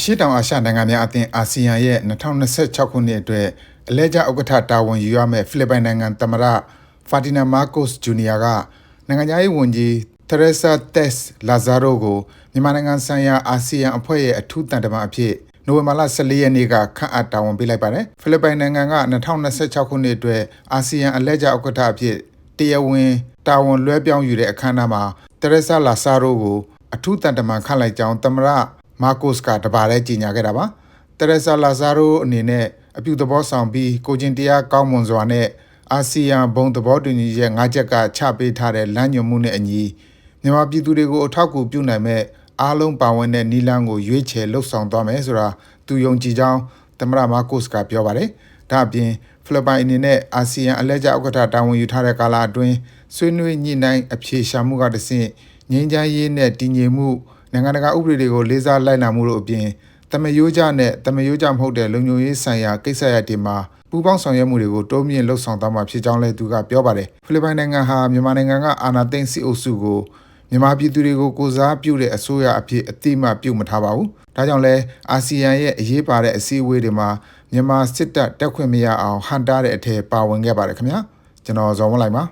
အရှိတောင်အာရှနိုင်ငံများအသင်းအာဆီယံရဲ့2026ခုနှစ်အတွက်အလဲကျဥက္ကဋ္ဌတာဝန်ယူရမယ့်ဖိလစ်ပိုင်နိုင်ငံသမ္မတဖာတီနာမာကိုစ်ဂျူနီယာကနိုင်ငံသားရေးဝန်ကြီးသရက်ဆာတက်စ်လာဇာရိုကိုမြန်မာနိုင်ငံဆိုင်ရာအာဆီယံအဖွဲ့ရဲ့အထူးတန်တမန်အဖြစ်နိုဝင်ဘာလ14ရက်နေ့ကခန့်အပ်တာဝန်ပေးလိုက်ပါတယ်ဖိလစ်ပိုင်နိုင်ငံက2026ခုနှစ်အတွက်အာဆီယံအလဲကျဥက္ကဋ္ဌအဖြစ်တရားဝင်တာဝန်လွှဲပြောင်းယူတဲ့အခမ်းအနားမှာတရက်ဆာလာဇာရိုကိုအထူးတန်တမန်ခန့်လိုက်ကြောင်းသမ္မတ မာကိုစ်ကတပါးလည်းကြီးညာခဲ့တာပါ။တရက်ဆာလာဇာရိုအနေနဲ့အပြုသဘောဆောင်ပြီးကိုချင်းတရားကောင်းမွန်စွာနဲ့အာဆီယံဘုံသဘောတူညီချက်၅ချက်ကချပေးထားတဲ့လမ်းညွှန်မှုနဲ့အညီမြန်မာပြည်သူတွေကိုအထောက်အကူပြုနိုင်မဲ့အားလုံးပါဝင်တဲ့နီလန်းကိုရွေးချယ်လှုပ်ဆောင်သွားမယ်ဆိုတာသူယုံကြည်ကြောင်းသမ္မတမာကိုစ်ကပြောပါတယ်။ဒါအပြင်ဖိလစ်ပိုင်အနေနဲ့အာဆီယံအလဲကျဥက္ကဋ္ဌတာဝန်ယူထားတဲ့ကာလအတွင်းဆွေးနွေးညှိနှိုင်းအဖြေရှာမှုကတဆင့်ငြိမ်းချမ်းရေးနဲ့တည်ငြိမ်မှု နိုင်ငံတကာဥပဒေတွေကိုလေးစားလိုက်နာမှုတို့အပြင်တမယိုးကြနဲ့တမယိုးကြမဟုတ်တဲ့လုံခြုံရေးဆိုင်ရာကိစ္စရပ်တွေမှာပူးပေါင်းဆောင်ရွက်မှုတွေကိုတိုးမြင့်လှုပ်ဆောင်သွားမှာဖြစ်ကြောင်းလည်းသူကပြောပါတယ်ဖိလစ်ပိုင်နိုင်ငံဟာမြန်မာနိုင်ငံကအာဏာသိမ်းစစ်အုပ်စုကိုမြန်မာပြည်သူတွေကိုကိုစားပြုတဲ့အစိုးရအဖြစ်အတိအမှပြုမထားပါဘူးဒါကြောင့်လဲအာဆီယံရဲ့အရေးပါတဲ့အစည်းအဝေးတွေမှာမြန်မာစစ်တပ်တက်ခွင့်မရအောင်ဟန်တားတဲ့အထက်ပါဝင်ခဲ့ပါတယ်ခင်ဗျာကျွန်တော်ဇော်ဝင်းလိုက်ပါ